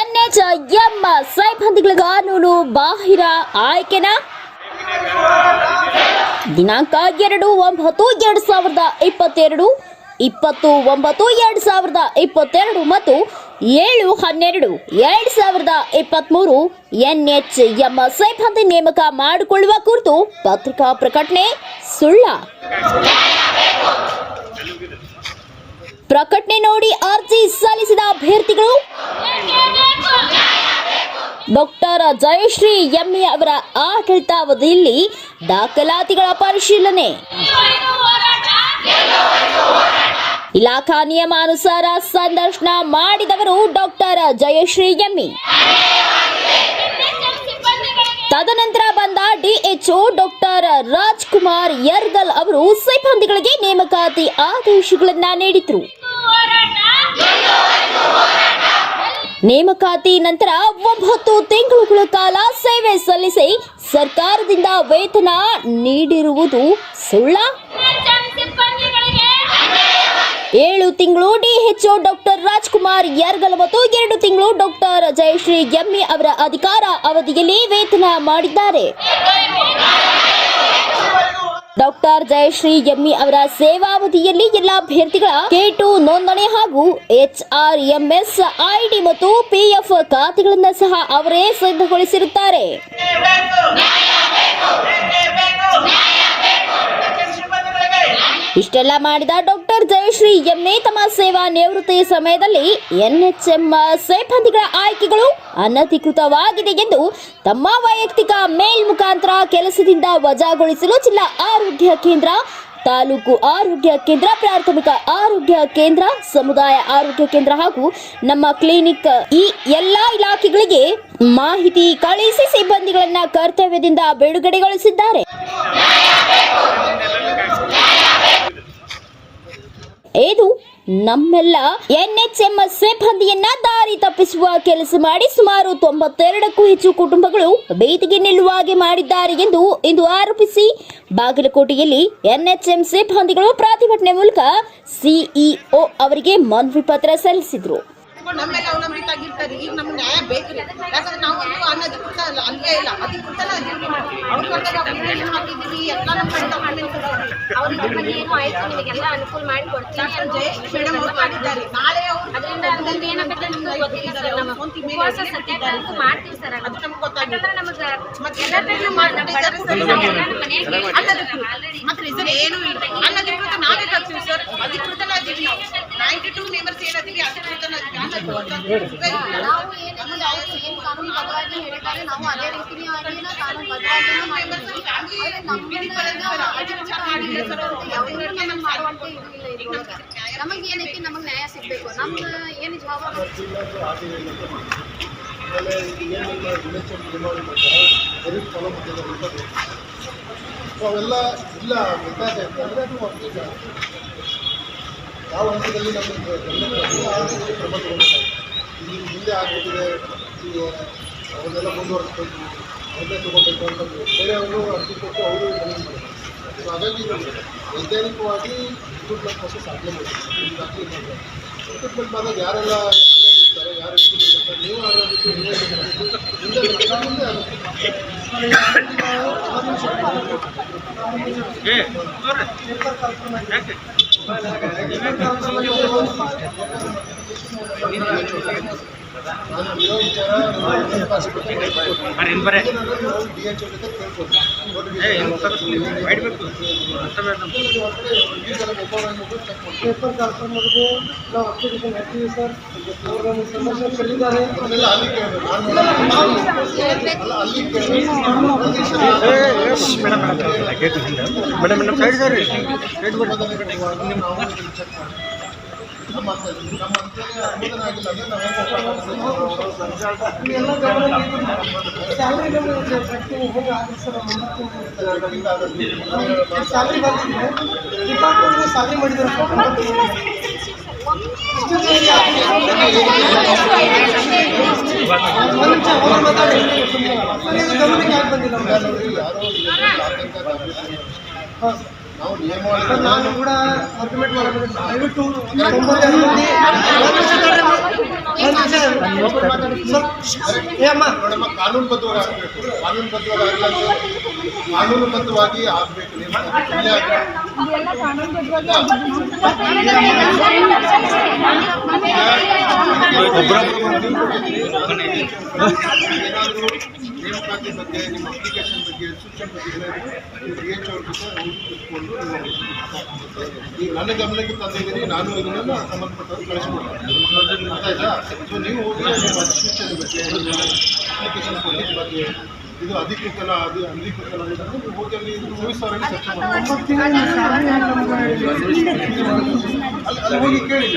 NH M ಸೈಬಂದಿಗಳ ಕಾನೂನು ಬಾಹಿರ ಆಯ್ಕೆನ? ದಿನಾಂಕ ಎರಡು ಒಂಬತ್ತು ಎರಡು ಸಾವಿರದ ಇಪ್ಪತ್ತೆರಡು, ಇಪ್ಪತ್ತು ಒಂಬತ್ತು ಎರಡು ಸಾವಿರದ ಇಪ್ಪತ್ತೆರಡು ಮತ್ತು ಏಳು ಹನ್ನೆರಡು ಎರಡು ಸಾವಿರದ ಇಪ್ಪತ್ತ್ಮೂರು ಎನ್ಎಚ್ ಎಂ ಸೈಬಂದಿ ನೇಮಕ ಮಾಡಿಕೊಳ್ಳುವ ಕುರಿತು ಪತ್ರಿಕಾ ಪ್ರಕಟಣೆ ಸುಳ್ಳ. ಪ್ರಕಟಣೆ ನೋಡಿ ಅರ್ಜಿ ಸಲ್ಲಿಸಿದ ಅಭ್ಯರ್ಥಿಗಳು ಡಾಕ್ಟರ್ ಜಯಶ್ರೀ ಎಮ್ಮೆ ಅವರ ಆಡಳಿತಾವಧಿಯಲ್ಲಿ ದಾಖಲಾತಿಗಳ ಪರಿಶೀಲನೆ. ಇಲಾಖಾ ನಿಯಮಾನುಸಾರ ಸಂದರ್ಶನ ಮಾಡಿದವರು ಡಾಕ್ಟರ್ ಜಯಶ್ರೀ ಎಮ್ಮಿ. ತದನಂತರ ಬಂದ ಡಿಎಚ್ಒ ಡಾಕ್ಟರ್ ರಾಜ್ಕುಮಾರ್ ಯರ್ಗಲ್ ಅವರು ಸಿಬ್ಬಂದಿಗಳಿಗೆ ನೇಮಕಾತಿ ಆದೇಶಗಳನ್ನು ನೀಡಿದ್ರು. ನೇಮಕಾತಿ ನಂತರ ಒಂಬತ್ತು ತಿಂಗಳುಗಳ ಕಾಲ ಸೇವೆ ಸಲ್ಲಿಸಿ ಸರ್ಕಾರದಿಂದ ವೇತನ ನೀಡಿರುವುದು ಸುಳ್ಳ? ಏಳು ತಿಂಗಳು ಡಿಎಚ್ಒ ಡಾಕ್ಟರ್ ರಾಜ್ಕುಮಾರ್ ಯರ್ಗಲ್ ಮತ್ತು ಎರಡು ತಿಂಗಳು ಡಾಕ್ಟರ್ ಜಯಶ್ರೀ ಎಮ್ಮಿ ಅವರ ಅಧಿಕಾರ ಅವಧಿಯಲ್ಲಿ ವೇತನ ಮಾಡಿದ್ದಾರೆ. ಡಾಕ್ಟರ್ ಜಯಶ್ರೀ ಎಮ್ಮಿ ಅವರ ಸೇವಾವಧಿಯಲ್ಲಿ ಎಲ್ಲ ಅಭ್ಯರ್ಥಿಗಳ ಕೆ ಟು ನೋಂದಣಿ ಹಾಗೂ ಎಚ್ ಆರ್ ಎಂಎಸ್ ಐಡಿ ಮತ್ತು ಪಿಎಫ್ ಖಾತೆಗಳನ್ನು ಸಹ ಅವರೇ ಸಿದ್ಧಗೊಳಿಸಿರುತ್ತಾರೆ. ಇಷ್ಟೆಲ್ಲ ಮಾಡಿದ ಡಾಕ್ಟರ್ ಜಯಶ್ರೀ ಎಮ್ಮೆ ತಮ್ಮ ಸೇವಾ ನಿವೃತ್ತಿ ಸಮಯದಲ್ಲಿ ಎನ್ಎಚ್ಎಂ ಸಿಬ್ಬಂದಿಗಳ ಆಯ್ಕೆಗಳು ಅನಧಿಕೃತವಾಗಿದೆ ಎಂದು ತಮ್ಮ ವೈಯಕ್ತಿಕ ಮೇಲ್ ಮುಖಾಂತರ ಕೆಲಸದಿಂದ ವಜಾಗೊಳಿಸಲು ಜಿಲ್ಲಾ ಆರೋಗ್ಯ ಕೇಂದ್ರ, ತಾಲೂಕು ಆರೋಗ್ಯ ಕೇಂದ್ರ, ಪ್ರಾಥಮಿಕ ಆರೋಗ್ಯ ಕೇಂದ್ರ, ಸಮುದಾಯ ಆರೋಗ್ಯ ಕೇಂದ್ರ ಹಾಗೂ ನಮ್ಮ ಕ್ಲಿನಿಕ್ ಈ ಎಲ್ಲಾ ಇಲಾಖೆಗಳಿಗೆ ಮಾಹಿತಿ ಕಳಿಸಿ ಸಿಬ್ಬಂದಿಗಳನ್ನ ಕರ್ತವ್ಯದಿಂದ ಬಿಡುಗಡೆಗೊಳಿಸಿದ್ದಾರೆ. ಇದು ನಮ್ಮೆಲ್ಲ ಎನ್ಎಚ್ಎಂ ಸಿಬ್ಬಂದಿಯನ್ನ ದಾರಿ ತಪ್ಪಿಸುವ ಕೆಲಸ ಮಾಡಿ ಸುಮಾರು ತೊಂಬತ್ತೆರಡಕ್ಕೂ ಹೆಚ್ಚು ಕುಟುಂಬಗಳು ಬೀದಿಗೆ ನಿಲ್ಲುವ ಹಾಗೆ ಮಾಡಿದ್ದಾರೆ ಎಂದು ಇಂದು ಆರೋಪಿಸಿ ಬಾಗಲಕೋಟೆಯಲ್ಲಿ ಎನ್ಎಚ್ಎಂ ಸಿಬ್ಬಂದಿಗಳು ಪ್ರತಿಭಟನೆ ಮೂಲಕ ಸಿಇಒ ಅವರಿಗೆ ಮನವಿ ಪತ್ರ ಸಲ್ಲಿಸಿದ್ರು. ನಮ್ಮ ಮೇಲೆ ಅವಲಂಬಿತಾಗಿರ್ತಾರೆ ಈಗ ನಮ್ಗೆ ನ್ಯಾಯ ಬೇಕ್ರಿ ಯಾಕಂದ್ರೆ ನಾವು ಒಂದು ಅಲ್ಲ ಅಲ್ಲೇ ಇಲ್ಲ ಅವ್ರ ಅಪ್ಲಿಕೇಶನ್ ಹಾಕಿದ್ದೀವಿ. ಎಲ್ಲ ನಮ್ಮ ಕಡೆ ಅವ್ರು ನಮ್ಮಲ್ಲಿ ಏನು ಆಯ್ತು ನಿಮಗೆಲ್ಲ ಅನುಕೂಲ ಮಾಡಿ ಜಯೇಶ್ ಮೇಡಮ್ ಅವ್ರು ಮಾಡಿದ್ದಾರೆ. ನಾಳೆ ಅವರು ಅದರಿಂದ ಮುಂದೆ ಏನಾಗುತ್ತೆ ನಮ್ಗೆ ಗೊತ್ತಿಲ್ಲ ಸರ್. ನಮ್ಮ ಉಪವಾಸ ಸತ್ಯಾಗ್ರಹ ಮಾಡ್ತೀವಿ ಸರ್ ಅದು. ನಮ್ಗೆ ನಮಗೆ ಮತ್ತೆ ಮತ್ತೆ ಏನೂ ಇಲ್ಲ. ನಾವೇ ಕಲ್ತೀವಿ ಸರ್. ಅದೀವಿ ನಾವು. ನಾವು ಏನು ನಮ್ಮದು ಅವರು ಏನು ಕಾನೂನು ಬದ್ಧವಾಗಿ ಹೇಳಿದ್ದಾರೆ ನಾವು ಅದೇ ರೀತಿನೇ ಆಗಿ ಕಾನೂನು ಇದು ಇಲ್ಲ ಇದ್ರೊಳಗೆ. ನಮಗೆ ಏನೈತಿ ನಮಗೆ ನ್ಯಾಯ ಸಿಗಬೇಕು ನಮ್ಮ ಏನು ಜವಾಬ್ದಾರಿ ಏನೆಲ್ಲ ಇಲ್ಲ ಇದೆ ಅಂದರೆ ಅದು ಒಂದು ಯಾವ ಹಂತದಲ್ಲಿ ನಮ್ಮ ಇದೆ ಕ್ರಮ ತಗೊಳ್ತಾರೆ ಈಗ ಹಿಂದೆ ಆಗ್ಬಿಟ್ಟಿದೆ ಅವನ್ನೆಲ್ಲ ಮುಂದುವರಿಸ್ಬೇಕು, ಅವನ್ನೇ ತಗೋಬೇಕು ಅಂತಂದು ಬೇರೆಯವರು ಅರ್ಜಿ ಕೊಟ್ಟು ಅವರು ಮನವಿ ಸೊ ಹಾಗಾಗಿ ಇದು ವೈಜ್ಞಾನಿಕವಾಗಿ ರಿಕ್ರೂಟ್ಮೆಂಟ್ ಪ್ರೊಸೆಸ್ ಆಗಲೇ ಮಾಡಬೇಕು ರಿಕ್ರೂಟ್ಮೆಂಟ್ ಮಾಡಿದಾಗ ಯಾರೆಲ್ಲ ಇರ್ತಾರೆ ಯಾರು ನೀವು ಇರ್ಬೇಕು. ಮುಂದೆ ಮುಂದೆ ಆಗುತ್ತೆ Gracias. ಪೇಪರ್ ಮಾಡಿದ್ವಿ ನಾವು ಅಪ್ಲಿಕೇಶನ್ ಹಾಕ್ತೀವಿ ಸರ್ ಅವ್ರನ್ನ ಸಮಸ್ಯೆ ಕೇಳಿದ್ದಾರೆ ಮೇಡಮ್ ಮೇಡಮ್ ಸೈಡ್ ಸರ್ ನಾವು ಚೆಕ್ ಮಾಡಿ ನಮ್ಮ ಹಂತದಲ್ಲಿ ನಮ್ಮ ಹಂತದಲ್ಲಿ ಅನುಮೋದನೆ ಆಗಿಲ್ಲ ಅಂದ್ರೆ ನಾವು ನಮಗೆ ಕಟ್ಟಿ ಹೋಗಿ ಆಗಿದೆ ಸರ್ ಸ್ಯಾಲ್ರಿ ಬಂದಿದೆ ಡಿಪಾರ್ಟ್ಮೆಂಟ್ಗೆ ಸ್ಯಾಲ್ರಿ ಇದು ಗಮನಕ್ಕೆ ಹಾಂ ನಾನು ಕೂಡ ಆರ್ಗ್ಯುಮೆಂಟ್ ಮಾಡಬೇಕು ದಯವಿಟ್ಟು ತೊಂಬತ್ತೆರಡು ಮಂದಿ ಒಂದು ನಿಮಿಷ ನೋಡಮ್ಮ ಕಾನೂನುಬದ್ಧವಾಗಿ ಆಗಬೇಕು. ಏನಾದರೂ ನೇಮಕಾತಿ ಬಗ್ಗೆ, ನಿಮ್ಮ ಅಪ್ಲಿಕೇಶನ್ ಬಗ್ಗೆ ಸೂಚನೆ ಬಗ್ಗೆ ಡಿ ಎಚ್ ಅವ್ರ ಜೊತೆ ಅವ್ರು ಈಗ ನನ್ನ ಗಮನಕ್ಕೆ ತಂದಿದ್ದೀನಿ. ನಾನು ಇದನ್ನು ಸಂಬಂಧಪಟ್ಟವರು ಕಳಿಸ್ಕೊಡ್ತೀನಿ ಆಯ್ತಾ? ಸೊ ನೀವು ಹೋಗಿ ನಿಮ್ಮ ಅಧಿಸೂಚನೆ ಬಗ್ಗೆ ಅಪ್ಲಿಕೇಶನ್ ಕೊಟ್ಟಿದ್ದ ಬಗ್ಗೆ ಇದು ಅಧಿಕೃತನ, ಅದು ಅಧಿಕೃತ ನೀವು ಹೋಗಿ ಅಲ್ಲಿ ಮೂವೀಸ್ ಅವರಲ್ಲಿ ಚರ್ಚೆ ಮಾಡಿ. ಅಲ್ಲಿ ಅಲ್ಲಿ ಹೋಗಿ ಕೇಳಿ.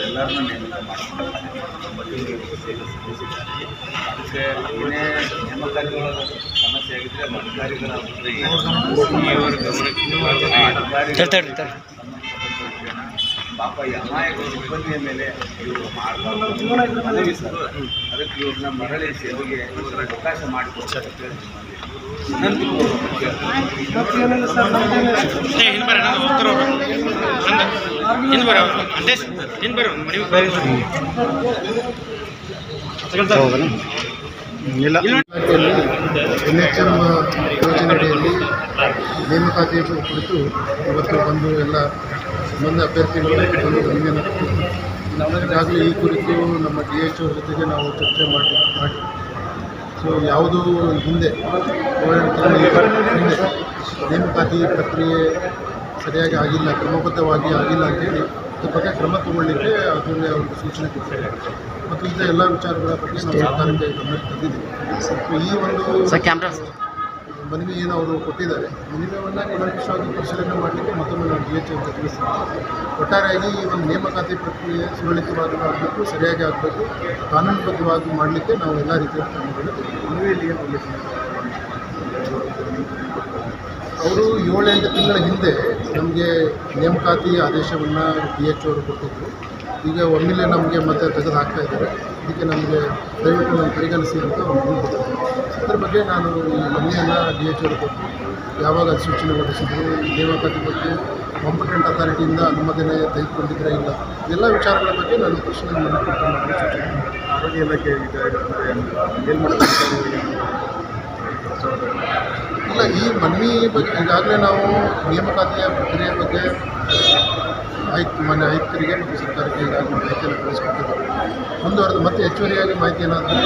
ಎಲ್ಲರನ್ನೂ ನೇಮಕ ಮಾಡಿಕೊಂಡು ಅದಕ್ಕೆ ಸಮಸ್ಯೆ ಆಗಿದ್ರೆ ಅದು ಅಧಿಕಾರಿಗಳ ಅಧಿಕಾರಿಗಳ ಪಾಪ ಈ ಸಿಬ್ಬಂದಿಯ ಮೇಲೆ ಇವರು ಮಾಡಬಾರ್ದು ಅದಕ್ಕೆ ಇವ್ರನ್ನ ಮರಳಿ ಸೇವೆಗೆ ಅವಕಾಶ ಮಾಡಿಕೊಡ್ತಾರೆ. ಇಲ್ಲ. ಯೋಜನೆಯಡಿಯಲ್ಲಿ ನೇಮಕಾತಿ ಕುರಿತು ಇವತ್ತು ಬಂದು ಎಲ್ಲ ಅಭ್ಯರ್ಥಿಗಳು ಬಂದು ಮನವಿಯನ್ನು ಕೊಟ್ಟಿದ್ರು. ಈಗಾಗಲೇ ಈ ಕುರಿತು ನಮ್ಮ ಡಿ ಎಚ್ ಅವ್ರ ಜೊತೆಗೆ ನಾವು ಚರ್ಚೆ ಮಾಡಿ ಮಾಡಿ. ಸೊ ಯಾವುದು ಹಿಂದೆ ಹಿಂದೆ ನೇಮಕಾತಿ ಪ್ರಕ್ರಿಯೆ ಸರಿಯಾಗಿ ಆಗಿಲ್ಲ ಕ್ರಮಬದ್ಧವಾಗಿ ಆಗಿಲ್ಲ ಅಂತೇಳಿ ಅದ್ರ ಬಗ್ಗೆ ಕ್ರಮ ತಗೊಳ್ಳಿಕ್ಕೆ ಅದರಲ್ಲಿ ಅವ್ರಿಗೆ ಸೂಚನೆ ಕೊಡ್ತಾರೆ ಮತ್ತು ಇಂಥ ಎಲ್ಲ ವಿಚಾರಗಳ ಬಗ್ಗೆ ನಾವು ಸರ್ಕಾರಕ್ಕೆ ಗಮನಕ್ಕೆ ತಂದಿದ್ದೀವಿ. ಈ ಒಂದು ಮನವಿ ಏನು ಅವರು ಕೊಟ್ಟಿದ್ದಾರೆ ಮನವಿಯನ್ನು ಕೂಲಂಕಷವಾಗಿ ಪರಿಶೀಲನೆ ಮಾಡಲಿಕ್ಕೆ ಮತ್ತೊಮ್ಮೆ ನಾವು ಡಿ ಎಚ್ ಅಂತ ತಿಳಿಸ್ತೀವಿ ಒಟ್ಟಾರೆಯಾಗಿ ಈ ಒಂದು ನೇಮಕಾತಿ ಪ್ರಕ್ರಿಯೆ ಸುರಳಿತವಾಗಿ ಆಗಬೇಕು ಸರಿಯಾಗಿ ಆಗಬೇಕು ಕಾನೂನುಬದ್ಧವಾಗಿ ಮಾಡಲಿಕ್ಕೆ ನಾವು ಎಲ್ಲ ರೀತಿಯ ಕ್ರಮಗಳನ್ನು. ಮನವಿಯಲ್ಲಿ ಏನು ಅವರು ಏಳೆಂಟು ತಿಂಗಳ ಹಿಂದೆ ನಮಗೆ ನೇಮಕಾತಿ ಆದೇಶವನ್ನು ಡಿ ಎಚ್ ಅವರು ಕೊಟ್ಟಿದ್ದರು ಈಗ ಒಮ್ಮೆಲೆ ನಮಗೆ ಮತ್ತೆ ತೆಗೆದು ಹಾಕ್ತಾ ಇದ್ದಾರೆ. ಇದಕ್ಕೆ ನಮಗೆ ದಯವಿಟ್ಟು ನಾನು ಪರಿಗಣಿಸಿ ಅಂತ ಒಂದು ಅದ್ರ ಬಗ್ಗೆ ನಾನು ಈ ಮನೆಯನ್ನು ಡಿ ಎಚ್ ಅವರು ಕೊಟ್ಟು ಯಾವಾಗ ಸೂಚನೆ ಹೊರಡಿಸಿದ್ರು ಈ ನೇಮಕಾತಿ ಬಗ್ಗೆ ಕಾಂಪಿಟೆಂಟ್ ಅಥಾರಿಟಿಯಿಂದ ಅನುಮೋದನೆ ತೆಗೆದುಕೊಂಡಿದ್ರೆ ಇಲ್ಲ ಎಲ್ಲ ವಿಚಾರಗಳ ಬಗ್ಗೆ ನಾನು ಪ್ರಶ್ನೆ ಮಾಡಿಕೊಟ್ಟು ನಾನು ಸೂಚನೆ. ಆರೋಗ್ಯ ಇಲಾಖೆ ಏನು? ಇಲ್ಲ ಈ ಮನವಿ ಬಗ್ಗೆ ಈಗಾಗಲೇ ನಾವು ನೇಮಕಾತಿಯ ಪ್ರಕ್ರಿಯೆ ಬಗ್ಗೆ ಆಯುಕ್ತ ಮನೆ ಆಯುಕ್ತರಿಗೆ ಮತ್ತು ಸರ್ಕಾರಕ್ಕೆ ಈಗಾಗಲೇ ಮಾಹಿತಿಯನ್ನು ಕಳಿಸಿಕೊಟ್ಟಿದ್ದಾರೆ ಮುಂದುವರೆದು ಮತ್ತೆ ಹೆಚ್ಚುವರಿಯಾಗಿ ಮಾಹಿತಿ ಏನಾದರೂ